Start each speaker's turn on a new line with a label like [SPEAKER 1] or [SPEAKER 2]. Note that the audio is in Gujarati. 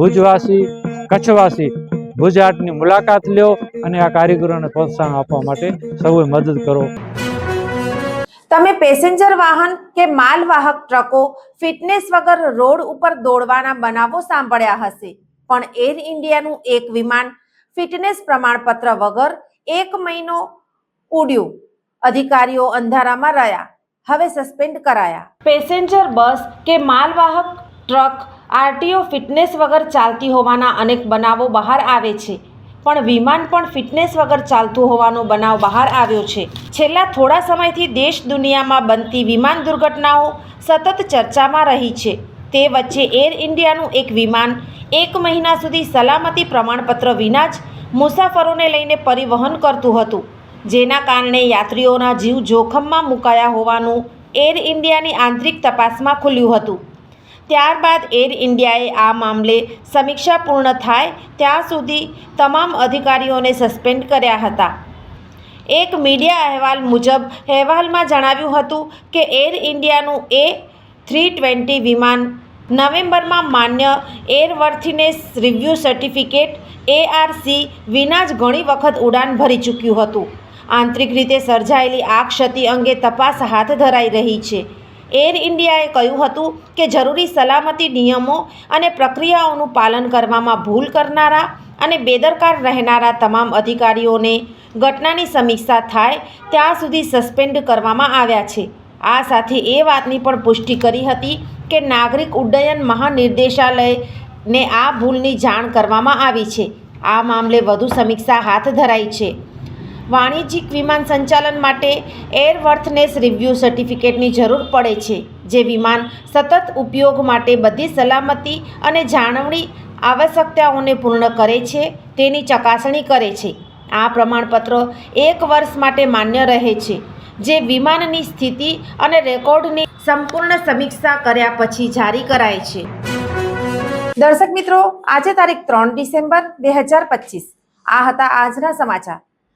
[SPEAKER 1] ભુજવાસી કચ્છવાસી ભુજ હાટની મુલાકાત લ્યો અને આ કારીગરોને પ્રોત્સાહન આપવા માટે સૌએ મદદ કરો.
[SPEAKER 2] તમે પેસેન્જર વાહન કે માલવાહક ટ્રકો ફિટનેસ વગર રોડ ઉપર દોડવાના બનાવો સાંભળ્યા હશે. પણ એર ઇન્ડિયાનું એક વિમાન ફિટનેસ પ્રમાણપત્ર વગર એક મહિનો ઉડ્યું. અધિકારીઓ અંધારામાં રહ્યા. હવે સસ્પેન્ડ કરાયા. પેસેન્જર બસ કે માલવાહક ટ્રક આરટીઓ ફિટનેસ વગર ચાલતી હોવાના અનેક બનાવો બહાર આવે છે. પણ વિમાન પણ ફિટનેસ વગર ચાલતું હોવાનો બનાવ બહાર આવ્યો છે. છેલ્લા થોડા સમયથી દેશ દુનિયામાં બનતી વિમાન દુર્ઘટનાઓ સતત ચર્ચામાં રહી છે. તે વચ્ચે એર ઇન્ડિયાનું એક વિમાન એક મહિના સુધી સલામતી પ્રમાણપત્ર વિના જ મુસાફરોને લઈને પરિવહન કરતું હતું, જેના કારણે યાત્રીઓના જીવ જોખમમાં મુકાયા હોવાનું એર ઇન્ડિયાની આંતરિક તપાસમાં ખુલ્યું હતું. ત્યારબાદ એર ઇન્ડિયાએ આ મામલે સમીક્ષા પૂર્ણ થાય ત્યાં સુધી તમામ અધિકારીઓને સસ્પેન્ડ કર્યા હતા. એક મીડિયા અહેવાલ મુજબ અહેવાલમાં જણાવ્યું હતું કે એર ઇન્ડિયાનું એ થ્રી ટ્વેન્ટી વિમાન નવેમ્બરમાં માન્ય એરવર્થીનેસ રિવ્યૂ સર્ટિફિકેટ એઆરસી વિના જ ઘણી વખત ઉડાન ભરી ચૂક્યું હતું. આંતરિક રીતે સર્જાયેલી આ ક્ષતિ અંગે તપાસ હાથ ધરાઈ રહી છે. એર ઇન્ડિયાએ કહ્યું હતું કે જરૂરી સલામતી નિયમો અને પ્રક્રિયાઓનું પાલન કરવામાં ભૂલ કરનારા અને બેદરકાર રહેનારા તમામ અધિકારીઓને ઘટનાની સમીક્ષા થાય ત્યાં સુધી સસ્પેન્ડ કરવામાં આવ્યા છે. આ સાથે એ વાતની પણ પુષ્ટિ કરી હતી કે નાગરિક ઉડ્ડયન મહાનિર્દેશાલયને આ ભૂલની જાણ કરવામાં આવી છે. આ મામલે વધુ સમીક્ષા હાથ ધરાઈ છે. વાણિજ્યિક વિમાન સંચાલન માટે એરવર્થનેસ રિવ્યૂ સર્ટિફિકેટની જરૂર પડે છે, જે વિમાન સતત ઉપયોગ માટે બધી સલામતી અને જાળવણી આવશ્યકતાઓને પૂર્ણ કરે છે, તેની ચકાસણી કરે છે. આ પ્રમાણપત્ર એક વર્ષ માટે માન્ય રહે છે, જે વિમાનની સ્થિતિ અને રેકોર્ડની સંપૂર્ણ સમીક્ષા કર્યા પછી જારી કરાય છે. દર્શક મિત્રો, આજે તારીખ ત્રણ ડિસેમ્બર બે હજાર પચીસ. આ હતા આજના સમાચાર.